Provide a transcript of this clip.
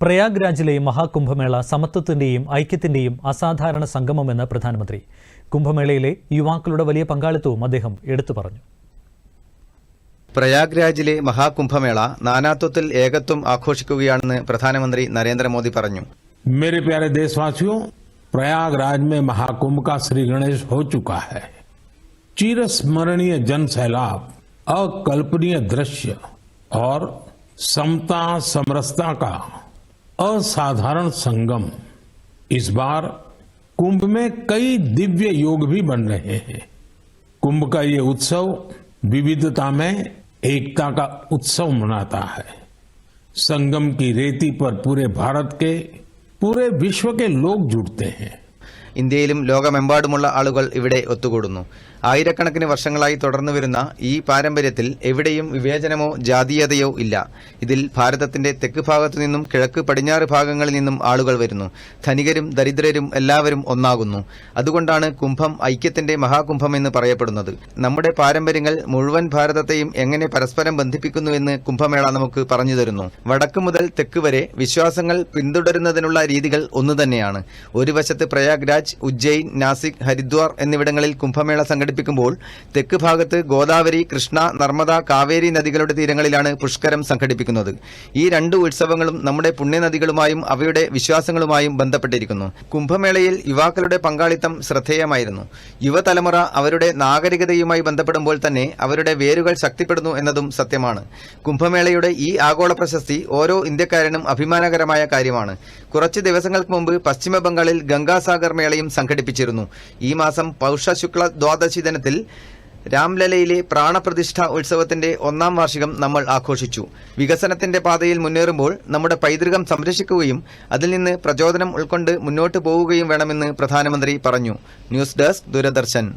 പ്രയാഗ്രാജിലെ മഹാകുംഭമേള സമത്വത്തിന്റെയും ഐക്യത്തിന്റെയും അസാധാരണ സംഗമമെന്ന് പ്രധാനമന്ത്രി കുംഭമേളയിലെ യുവാക്കളുടെ വലിയ പങ്കാളിത്തവും അദ്ദേഹം എടുത്തു പറഞ്ഞു പ്രയാഗ്രാജിലെ മഹാകുംഭമേള നാനാത്വത്തിൽ ഏകത്വം ആഘോഷിക്കുകയാണെന്ന് പ്രധാനമന്ത്രി നരേന്ദ്രമോദി പറഞ്ഞു मेरे प्यारे देशवासियों प्रयागराज में महाकुंभ का श्री गणेश हो चुका है चिरस्मरणीय जन सैलाब अकल्पनीय दृश्य और समता समरसता का असाधारण संगम। इस बार कुंभ में कई दिव्य योग भी बन रहे हैं। कुंभ का ये उत्सव विविधता में एकता का उत्सव मनाता है। संगम की रेती पर पूरे भारत के, पूरे विश्व के लोग जुड़ते हैं। ഇന്ത്യയിലും ലോകമെമ്പാടുമുള്ള ആളുകൾ ഇവിടെ ഒത്തുകൂടുന്നു. ആയിരക്കണക്കിന് വർഷങ്ങളായി തുടർന്നു വരുന്ന ഈ പാരമ്പര്യത്തിൽ എവിടെയും വിവേചനമോ ജാതീയതയോ ഇല്ല. ഇതിൽ ഭാരതത്തിന്റെ തെക്ക് ഭാഗത്തു നിന്നും കിഴക്ക് പടിഞ്ഞാറ് ഭാഗങ്ങളിൽ നിന്നും ആളുകൾ വരുന്നു. ധനികരും ദരിദ്രരും എല്ലാവരും ഒന്നാകുന്നു. അതുകൊണ്ടാണ് കുംഭം ഐക്യത്തിന്റെ മഹാകുംഭം എന്ന് പറയപ്പെടുന്നത്. നമ്മുടെ പാരമ്പര്യങ്ങൾ മുഴുവൻ ഭാരതത്തെയും എങ്ങനെ പരസ്പരം ബന്ധിപ്പിക്കുന്നുവെന്ന് കുംഭമേള നമുക്ക് പറഞ്ഞു തരുന്നു. വടക്ക് മുതൽ തെക്ക് വരെ വിശ്വാസങ്ങൾ പിന്തുടരുന്നതിനുള്ള രീതികൾ ഒന്നുതന്നെയാണ്. ഒരു വശത്ത് പ്രയാഗ്രാജ് ഉജ്ജയിൻ നാസിക് ഹരിദ്വാർ എന്നിവിടങ്ങളിൽ കുംഭമേള സംഘടിപ്പിക്കുമ്പോൾ തെക്ക് ഭാഗത്ത് ഗോദാവരി കൃഷ്ണ നർമ്മദ കാവേരി നദികളുടെ തീരങ്ങളിലാണ് പുഷ്കരം സംഘടിപ്പിക്കുന്നത്. ഈ രണ്ട് ഉത്സവങ്ങളും നമ്മുടെ പുണ്യനദികളുമായും അവയുടെ വിശ്വാസങ്ങളുമായും ബന്ധപ്പെട്ടിരിക്കുന്നു. കുംഭമേളയിൽ യുവാക്കളുടെ പങ്കാളിത്തം ശ്രദ്ധേയമായിരുന്നു. യുവതലമുറ അവരുടെ നാഗരികതയുമായി ബന്ധപ്പെടുമ്പോൾ തന്നെ അവരുടെ വേരുകൾ ശക്തിപ്പെടുന്നു എന്നതും സത്യമാണ്. കുംഭമേളയുടെ ഈ ആഗോള പ്രശസ്തി ഓരോ ഇന്ത്യക്കാരനും അഭിമാനകരമായ കാര്യമാണ്. കുറച്ച് ദിവസങ്ങൾക്ക് മുമ്പ് പശ്ചിമ ബംഗാളിൽ ഗംഗാസാഗർ മേളയും സംഘടിപ്പിച്ചിരുന്നു. ഈ മാസം പൗഷ ശുക്ല ദ്വാദശി ദിനത്തിൽ രാംലലയിലെ പ്രാണപ്രതിഷ്ഠ ഉത്സവത്തിന്റെ ഒന്നാം വാർഷികം നമ്മൾ ആഘോഷിച്ചു. വികസനത്തിന്റെ പാതയിൽ മുന്നേറുമ്പോൾ നമ്മുടെ പൈതൃകം സംരക്ഷിക്കുകയും അതിൽ നിന്ന് പ്രചോദനം ഉൾക്കൊണ്ട് മുന്നോട്ട് പോവുകയും വേണമെന്ന് പ്രധാനമന്ത്രി പറഞ്ഞു. News desk Doordarshan.